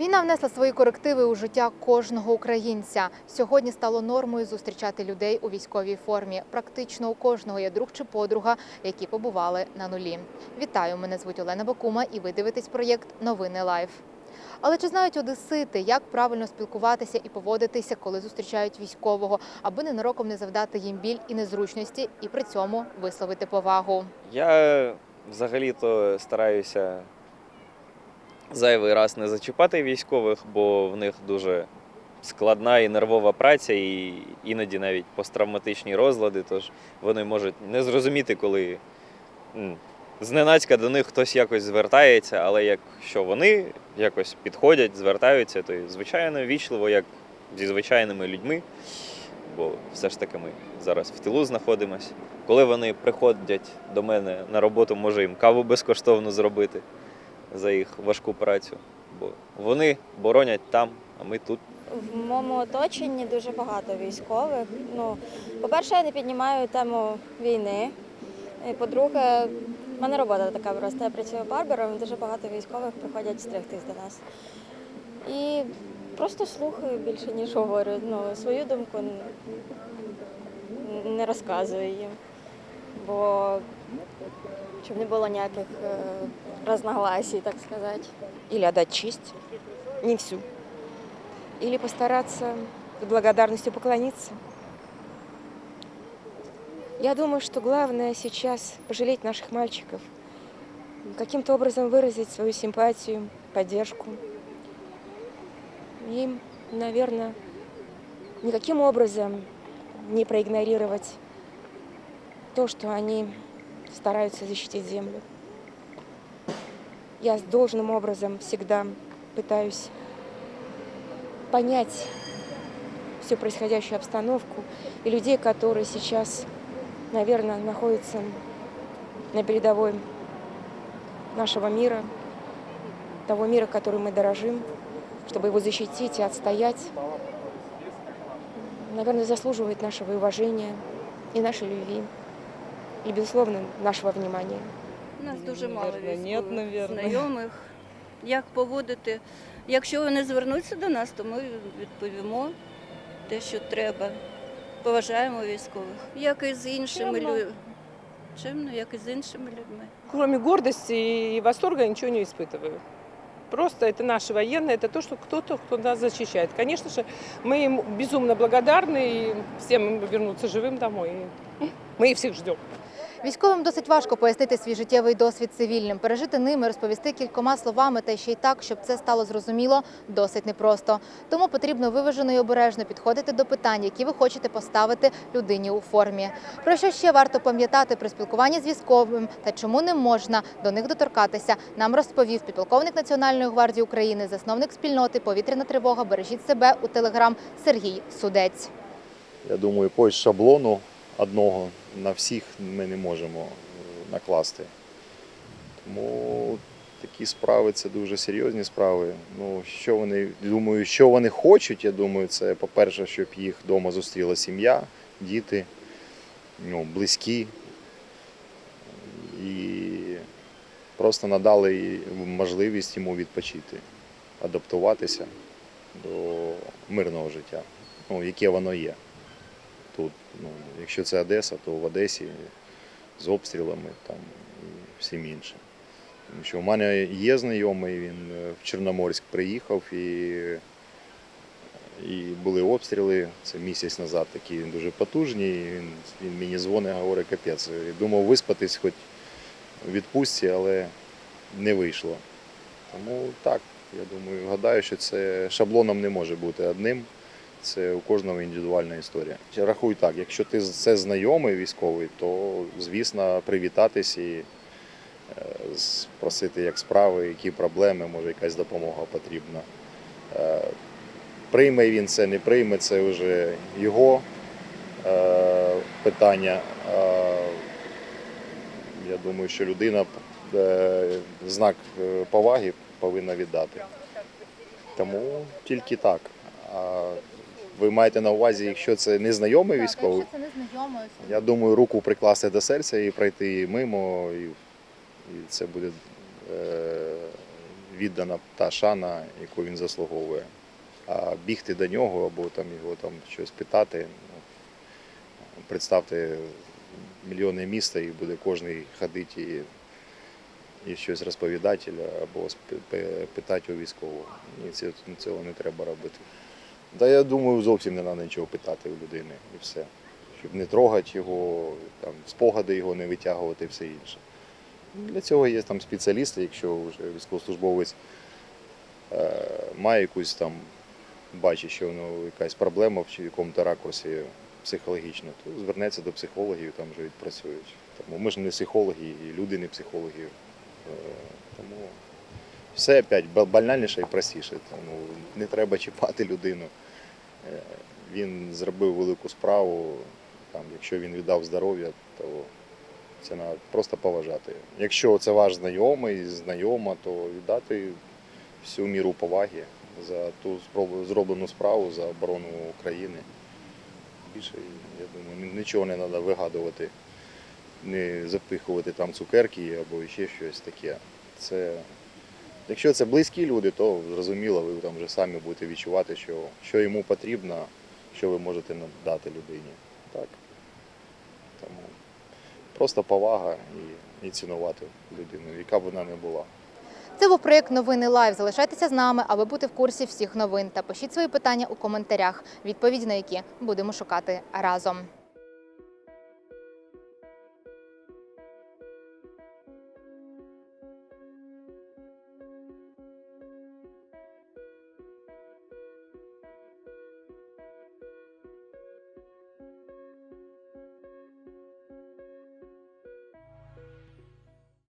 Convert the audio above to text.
Війна внесла свої корективи у життя кожного українця. Сьогодні стало нормою зустрічати людей у військовій формі. Практично у кожного є друг чи подруга, які побували на нулі. Вітаю! Мене звуть Олена Бакума, і ви дивитесь проєкт Новини Лайф. Але чи знають одесити, як правильно спілкуватися і поводитися, коли зустрічають військового, аби ненароком не завдати їм біль і незручності, і при цьому висловити повагу? Я взагалі-то стараюся зайвий раз не зачіпати військових, бо в них дуже складна і нервова праця, і іноді навіть посттравматичні розлади, тож вони можуть не зрозуміти, коли зненацька до них хтось якось звертається, але якщо вони якось підходять, звертаються, то звичайно вічливо, як зі звичайними людьми, бо все ж таки ми зараз в тилу знаходимося. Коли вони приходять до мене на роботу, можу їм каву безкоштовно зробити за їх важку працю. Бо вони боронять там, а ми тут. В моєму оточенні дуже багато військових. Ну, по-перше, я не піднімаю тему війни. По-друге, в мене робота така просто. Я працюю барбером, дуже багато військових приходять стригтись до нас. І просто слухаю більше, ніж говорю. Ну, свою думку не розказую їм. Бо щоб не було ніяких е, розногласій, так сказати. или отдать честь, не всю, или постараться с благодарностью поклониться. Я думаю, что главное сейчас пожалеть наших мальчиков, каким-то образом выразить свою симпатию, поддержку. Им, наверное, никаким образом не проигнорировать то, что они стараются защитить землю. Я с должным образом всегда пытаюсь понять всю происходящую обстановку и людей, которые сейчас, наверное, находятся на передовой нашего мира, того мира, который мы дорожим, чтобы его защитить и отстоять, наверное, заслуживает нашего уважения и нашей любви, и, безусловно, нашего внимания. У нас дуже мало Наверно, військових нет, наверно. знайомих. Як поводити? Якщо вони звернуться до нас, то ми відповімо те, що треба. Поважаємо військових. Як і з іншими Чемно. людьми. Чимно, як і з іншими людьми. Кроме гордости и восторга я ничего не испытываю. Просто это наши военные, это то, что кто-то, кто нас защищает. Конечно же, мы им безумно благодарны и всем им вернуться живым домой. И Мы их всех ждем. Військовим досить важко пояснити свій життєвий досвід цивільним, пережити ними, розповісти кількома словами та ще й так, щоб це стало зрозуміло, досить непросто. Тому потрібно виважено і обережно підходити до питань, які ви хочете поставити людині у формі. Про що ще варто пам'ятати при спілкуванні з військовим та чому не можна до них доторкатися, нам розповів підполковник Національної гвардії України, засновник спільноти Повітряна тривога. Бережіть себе у телеграм Сергій Судець. Я думаю, по шаблону одного на всіх ми не можемо е, накласти. Тому такі справи це дуже серйозні справи. Ну, що вони, думаю, що вони хочуть, я думаю, це, по-перше, щоб їх вдома зустріла сім'я, діти, ну, близькі. І просто надали можливість йому відпочити, адаптуватися до мирного життя, ну, яке воно є. Ну, якщо це Одеса, то в Одесі з обстрілами там, і всім іншим. Тому що у мене є знайомий, він е, в Чорноморськ приїхав і, і були обстріли. Це місяць назад такі дуже потужні. І він, він мені дзвонить, говорить, капець. Я Думав виспатись хоч у відпустці, але не вийшло. Тому так, я думаю, гадаю, що це шаблоном не може бути одним. Це у кожного індивідуальна історія. Рахуй так, якщо ти це знайомий військовий, то звісно привітатись і е, спросити, як справи, які проблеми, може якась допомога потрібна. Е, Прийме він це, не прийме, це вже його е, питання. Я думаю, що людина знак поваги повинна віддати. Тому тільки так. Ви маєте на увазі, якщо це незнайомий військовий, це незнайомо. я думаю, руку прикласти до серця і пройти мимо, і, і це буде е, віддана та шана, яку він заслуговує. А бігти до нього або там його там щось питати. Ну, представте мільйони міста і буде кожен ходити і, і щось розповідати або питати у військового. Ні, це, цього не треба робити. Та я думаю, зовсім не треба нічого питати у людини і все. Щоб не трогати його, там, спогади його не витягувати і все інше. Для цього є там спеціалісти, якщо військовослужбовець е, має якусь там, бачить, що ну, якась проблема в якому-то ракурсі психологічно, то звернеться до психологів, там вже відпрацюють. Тому ми ж не психологи, і люди не психологи. Е, Тому все опять банальніше і простіше. Тому не треба чіпати людину. Е, Він зробив велику справу. Там, якщо він віддав здоров'я, то це треба просто поважати. Якщо це ваш знайомий, знайома, то віддати всю міру поваги за ту зроблену справу за оборону України. Більше, я думаю, нічого не треба вигадувати, не запихувати там цукерки або ще щось таке. Це, якщо це близькі люди, то зрозуміло, ви там вже самі будете відчувати, що, що йому потрібно, що ви можете надати людині. Так. Тому просто повага і, і цінувати людину, яка б вона не була. Це був проєкт Новини Лайв. Залишайтеся з нами, аби бути в курсі всіх новин та пишіть свої питання у коментарях, відповіді на які будемо шукати разом.